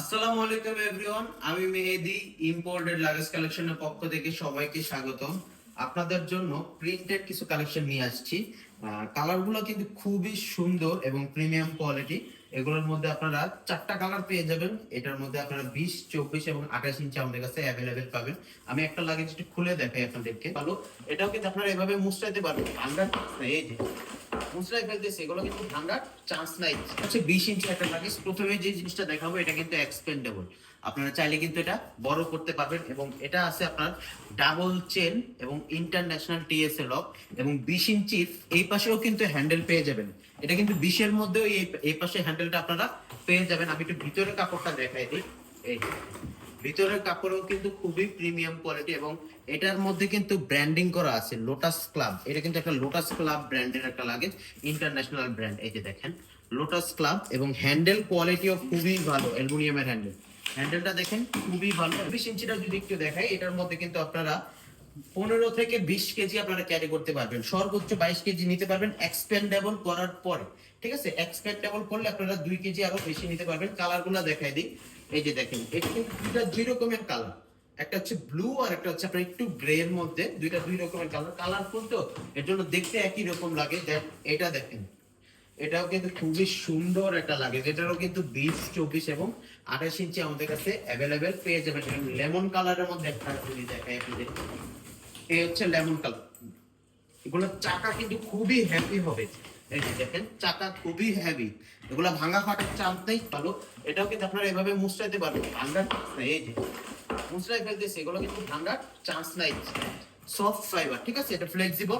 আসসালামু আলাইকুম এভরিওয়ান, আমি মেহেদি ইম্পোর্টেড লাগেজ কালেকশনের পক্ষ থেকে সবাইকে স্বাগতম। আপনাদের জন্য প্রিন্টেড কিছু কালেকশন নিয়ে আসছি। কালারগুলো কিন্তু খুবই সুন্দর এবং প্রিমিয়াম কোয়ালিটি এগুলোর মধ্যে আপনারা চারটা কালার পেয়ে যাবেন। এটার মধ্যে আপনারা বিশ, চব্বিশ এবং আঠাশ ইঞ্চি আমাদের কাছে অ্যাভেলেবেল পাবেন। আমি একটা লাগেজ খুলে দেখাই আপনাদেরকে। ভালো, এটাও কিন্তু আপনারা এভাবে মুছটাইতে পারবেন। আন্ডার এই যে মুসরাই ফেলতেছে এগুলো কিন্তু ভাঙার চান্স নাই। হচ্ছে বিশ ইঞ্চি একটা লাগেজ প্রথমে যে জিনিসটা দেখাবো, এটা কিন্তু এক্সপেন্ডেবল আপনারা চাইলে কিন্তু এটা বড় করতে পারবেন এবং এটা আছে আপনার ডাবল চেন এবং ইন্টারন্যাশনাল টিএসএ লক এবং বিশ ইঞ্চির এই পাশেও কিন্তু হ্যান্ডেল পেয়ে যাবেন। এটা কিন্তু বিশের মধ্যেও এই পাশে হ্যান্ডেলটা আপনারা পেয়ে যাবেন। আমি একটু ভিতরে কাপড়টা দেখাই দিই। এই। ভিতরের কাপড়ও কিন্তু খুবই প্রিমিয়াম কোয়ালিটি এবং এটার মধ্যে কিন্তু ব্র্যান্ডিং করা আছে লোটাস ক্লাব এটা কিন্তু একটা লোটাস ক্লাব ব্র্যান্ডের একটা লাগেজ ইন্টারন্যাশনাল ব্র্যান্ড এই যে দেখেন লোটাস ক্লাব এবং হ্যান্ডেল কোয়ালিটিও খুবই ভালো, অ্যালুমিনিয়ামের হ্যান্ডেল হ্যান্ডেলটা দেখেন, খুবই ভালো। বিশ ইঞ্চিটা যদি একটু দেখাই, এটার মধ্যে কিন্তু আপনারা পনেরো থেকে বিশ কেজি আপনারা ক্যারি করতে পারবেন। সর্বোচ্চ বাইশ কেজি নিতে পারবেন এক্সপেন্ডেবল করার পরে। ঠিক আছে? এক্সপেন্ডেবল করলে আপনারা দুই কেজি আরও বেশি নিতে পারবেন। কালারগুলা দেখাই দিই। এই যে দেখেন, এটা দুইটা দুই রকমের কালার একটা হচ্ছে ব্লু আর একটা হচ্ছে আপনার একটু গ্রে এর মধ্যে। দুইটা দুই রকমের কালার কালারফুল তো, এর জন্য দেখতে একই রকম লাগে। এটা দেখেন, এটাও কিন্তু খুবই সুন্দর একটা লাগে। যেটারও কিন্তু বিশ, চব্বিশ এবং আঠাশ ইঞ্চি আমাদের কাছে অ্যাভেলেবেল পেয়ে যাবেন। লেমন কালারের মধ্যে একটা যদি দেখাই আপনাদের হচ্ছে লেমন কালার চাকা কিন্তু খুবই হ্যাপি হবে। দেখেন, চাকা খুবই হেভি এগুলো ভাঙা ভালো। এটাও কিন্তু আপনারা এভাবে পারবেন। এই যে। ফেলতেছে, এগুলো কিন্তু চান্স নাই। সফট ফাইবার ঠিক আছে? এটা ফ্লেক্সিবল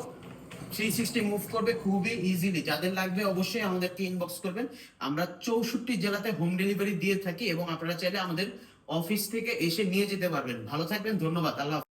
থ্রি সিক্সটি মুভ করবে খুবই ইজিলি যাদের লাগবে অবশ্যই আমাদেরকে ইনবক্স করবেন। আমরা চৌষট্টি জেলাতে হোম ডেলিভারি দিয়ে থাকি এবং আপনারা চাইলে আমাদের অফিস থেকে এসে নিয়ে যেতে পারবেন। ভালো থাকবেন, ধন্যবাদ। আল্লাহ।